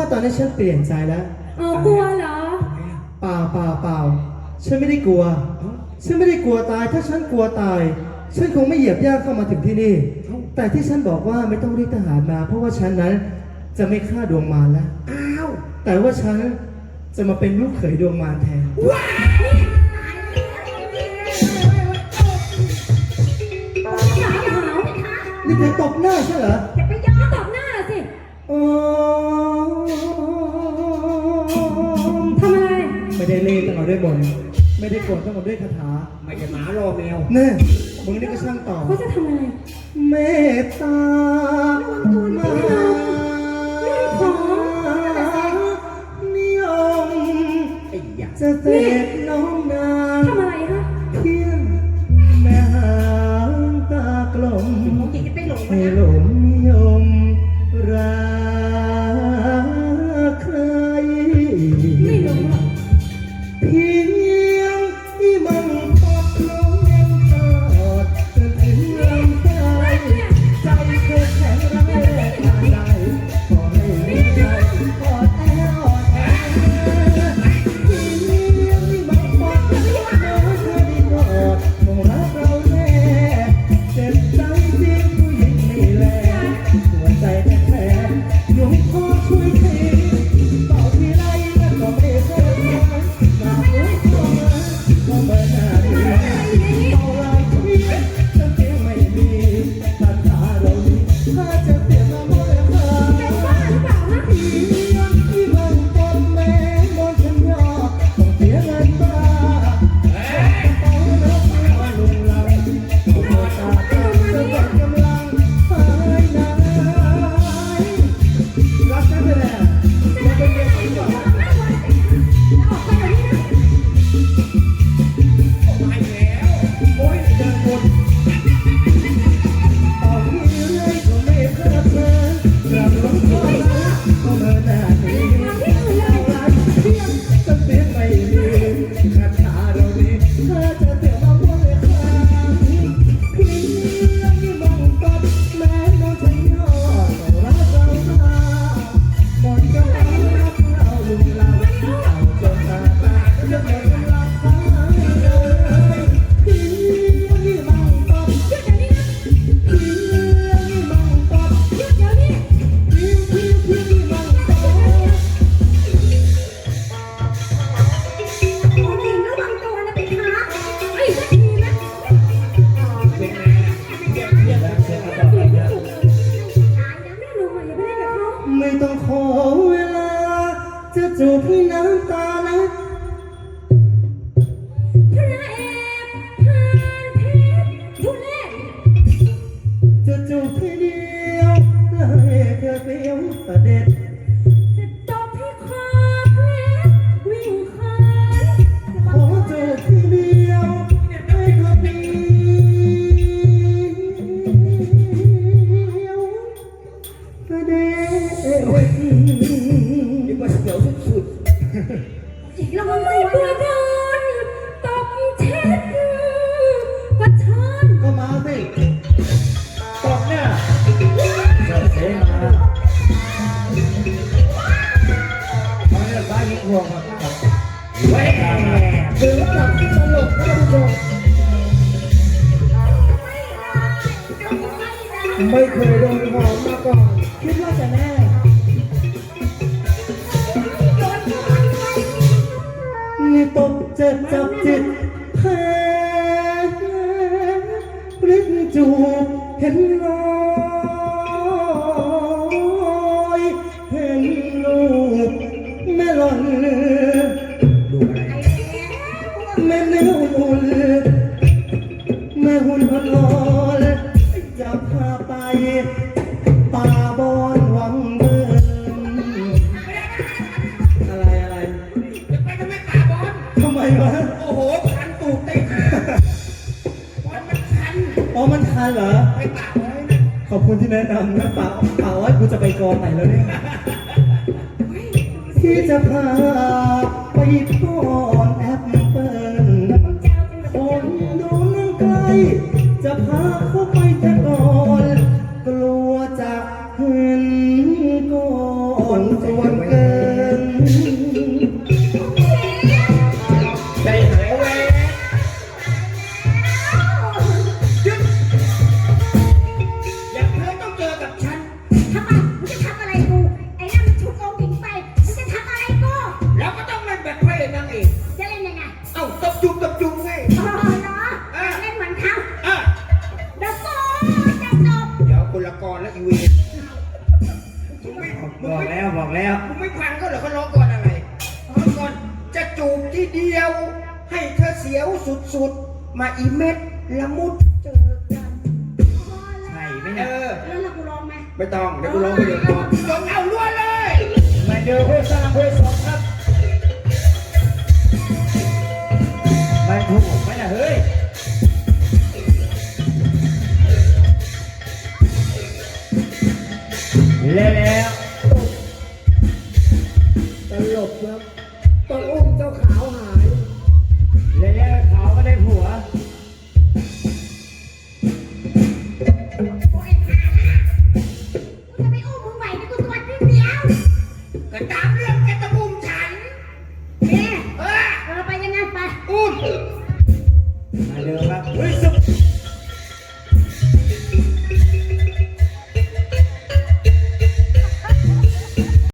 ว่าตอนนี้ฉันเปลี่ยนใจแล้วเอากลัวเหรอ เปล่าเปล่าเปล่าฉันไม่ได้กลัว ฉันไม่ได้กลัวตาย ถ้าฉันกลัวตาย ฉันคงไม่เหยียบย่างเข้ามาถึงที่นี่ แต่ที่ฉันบอกว่าไม่ต้องเรียกทหารมา เพราะว่าฉันนั้นจะไม่ฆ่าดวงมารแล้ว อ้าว แต่ว่าฉันจะมาเป็นลูกเขยดวงมารแทนหาหาวนี่เธอตบหน้าใช่เหรอ อย่าไปย้อนตอบหน้า ด้เล่ห์ต้องเอาด้วยบนต์ไม่ได้โกรธต้องเอาด้วยคาถาไม่ใช่หมารอแมวแน่มึงนี่ก็ช่างต่อเขาจะทำอะไรเมตตามานิยมไอ้ยาจะเสกน้องนางทำอะไรฮะเพียงแม่หางตากลมผมอยากจะไปหลงให้นะหลง เสด็จนึกว่าเสียวสุดระวังตัวกลัวโดนตบเช็ดประชานก็มาสิๆตบเนี่ยเจ้าเสมาเขาเนี่ยบ้านนี้ห่วงครับเว้ยถึงกับตลกท่านผู้ชมไม่เคยโดนหอมมาก่อน คิดว่าจะแน่นี่ตบเจ็บจับจิตแพ้ปลิ้นจูบเห็นรอยเห็นลูกแม่หล่น คันเหรอ ไปป่าบอลนะขอบคุณที่แนะนำนะป่าป่าว่ากูจะไปกองไหนแล้วเนี่ย ที่จะพาไปก่อนแอปเปิลคนดูนั่งใกล้จะพาเข้าไปแต่ก่อน แล้ว มึงไม่ฟังก็เหรอเขาร้องก่อนอะไรร้องก่อนจะจูบที่เดียว ให้เธอเสียวสุดๆ มาอีเม็ดละมุดเจอกัน ใช่ไหมเอเนี่ยอ แล้วเรากูร้องไหมไม่ต้อง เดี๋ยวกูร้องไปเดี๋ยวก่อนจนเอาล้วนเลย มาเจอเพื่อสร้างเพื่อสองครับมันถูกไหมนะเฮ้ย แล้วแล้ว ออเออไปยังไงไปอุ้มมาเดิมครับเฮ้ยสุด